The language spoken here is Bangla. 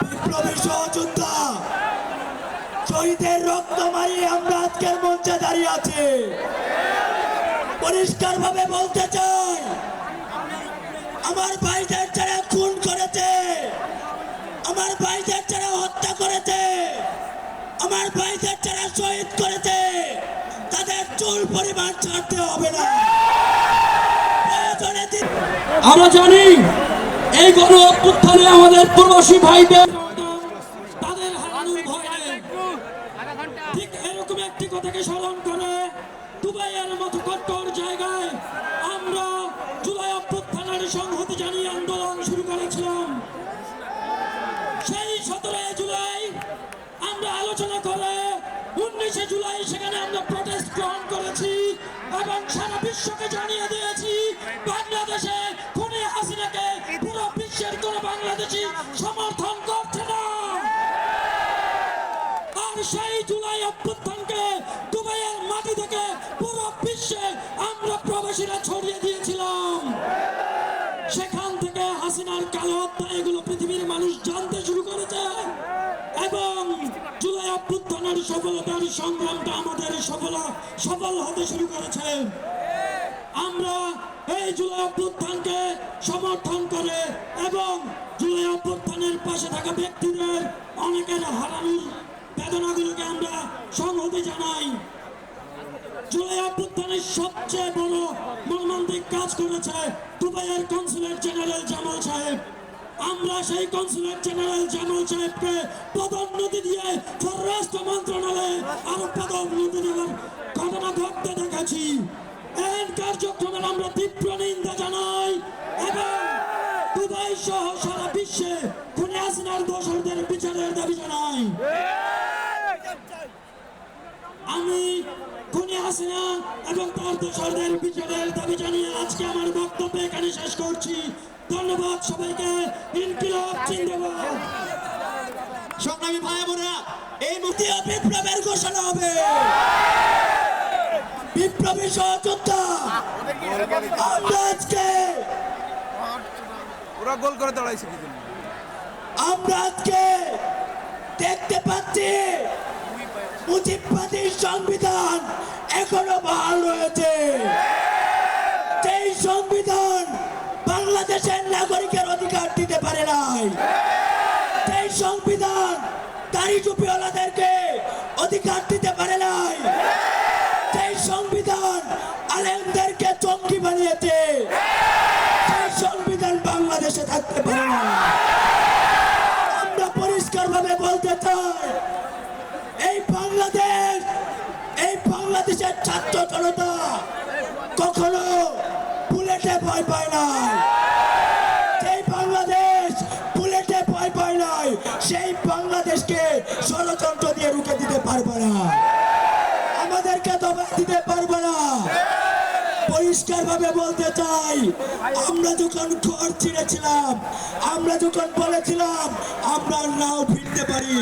বিপ্লবী সহযোদ্ধা শহীদের রক্ত মারিয়ে আমরা আজকের মঞ্চে দাঁড়িয়ে আছি। পরিষ্কার ভাবে বলতে চাই, আমার ভাইদের যারা খুন করেছে, আমার ভাইদের যারা হত্যা করেছে, আমার ভাইদের যারা শহীদ করেছে, তাদের চুল পরিমাণ ছাড়তে হবে না। আমরা জানি এই গণ অভ্যুত্থানে আমাদের প্রবাসী ভাইদের তাদের হারানোর ভয় ঠিক এরকম একটি কথাকে স্মরণ করে দুবাইয়ের মতো কট্টর জায়গায় আমরা জুলাই অভ্যুত্থানের সংহতি জানিয়ে আন্দোলন শুরু করেছিলাম। সেই সতেরোই জুলাই আমরা আলোচনা করে উনিশে জুলাই সেখানে আমরা প্রটেস্ট গ্রহণ করেছি এবং সারা বিশ্বকে জানিয়ে দিয়েছি, বাংলাদেশে সেই জুলাই অভ্যুত্থানকে দুবাইয়ের মাটি থেকে পুরো বিশ্বে আমরা প্রবাসীরা ছড়িয়ে দিয়েছিলাম। সেখান থেকে হাসিনার কালো হত্যা, এগুলো পৃথিবীর মানুষ জানতে শুরু করেছে। এবং জুলাই অভ্যুত্থানের সফলতার সংগ্রামটা আমাদের সফল সফল হতে শুরু করেছে। আমরা এই জুলাই অভ্যুত্থানকে সমর্থন করে এবং জুলাই অভ্যুত্থানের পাশে থাকা ব্যক্তিদের, অনেকের হারানোর বেদনাগুলোকে আমরা সংহতি জানাই। সবচেয়ে বড় মর্মান্তিক কাজ করেছে দুবাইয়ের কনসুলেট জেনারেল জামাল সাহেব। আমরা সেই কনসুলেট জেনারেল জামাল সাহেবকে পদোন্নতি দিয়ে পররাষ্ট্র মন্ত্রণালয়ে আরও পদোন্নতি দেওয়ার ঘটনা ঘটতে দেখেছি। এন কার্যক্রমের আমরা তীব্র নিন্দা জানাই এবং দুবাই সহ সারা বিশ্বে খুনে হাসিনার দোষরদের বিচারের দাবি জানাই। আমি খুনি হাসিনা এবং তার দোষরদের বিচারের দাবি জানিয়ে আজকে আমার বক্তব্য এখানে শেষ করছি। ধন্যবাদ সবাইকে। ইনকিলাব জিন্দাবাদ। সংগ্রামী ভাই বোনেরা এই মুহূর্তে বিপ্লবের ঘোষণা হবে। বিপ্লবী সহযোদ্ধা আমরা আজকে ওরা গোল করে দাঁড়াইছে কি আমরা আজকে দেখতে পাচ্ছি মুজিববাদী সংবিধান এখনও বহাল রয়েছে। সেই সংবিধান বাংলাদেশের নাগরিকের অধিকার দিতে পারে নাই সেই সংবিধান দাড়ি টুপিওয়ালাদেরকে অধিকার দিতে বাংলাদেশের ছাত্র জনতা কখনো বুলেটে ভয় পায় নাই। সেই বাংলাদেশ বুলেটে ভয় পায় নাই, সেই বাংলাদেশকে ষড়যন্ত্র দিয়ে রুখে দিতে পারবে না। আমাদেরকে দবা দিতে পারবে না। পরিষ্কার ভাবে বলতে চাই, আমরা যখন ঘর ছিঁড়েছিলাম, আমরা যখন বলেছিলাম, আমরা নাও ফিরতে পারি।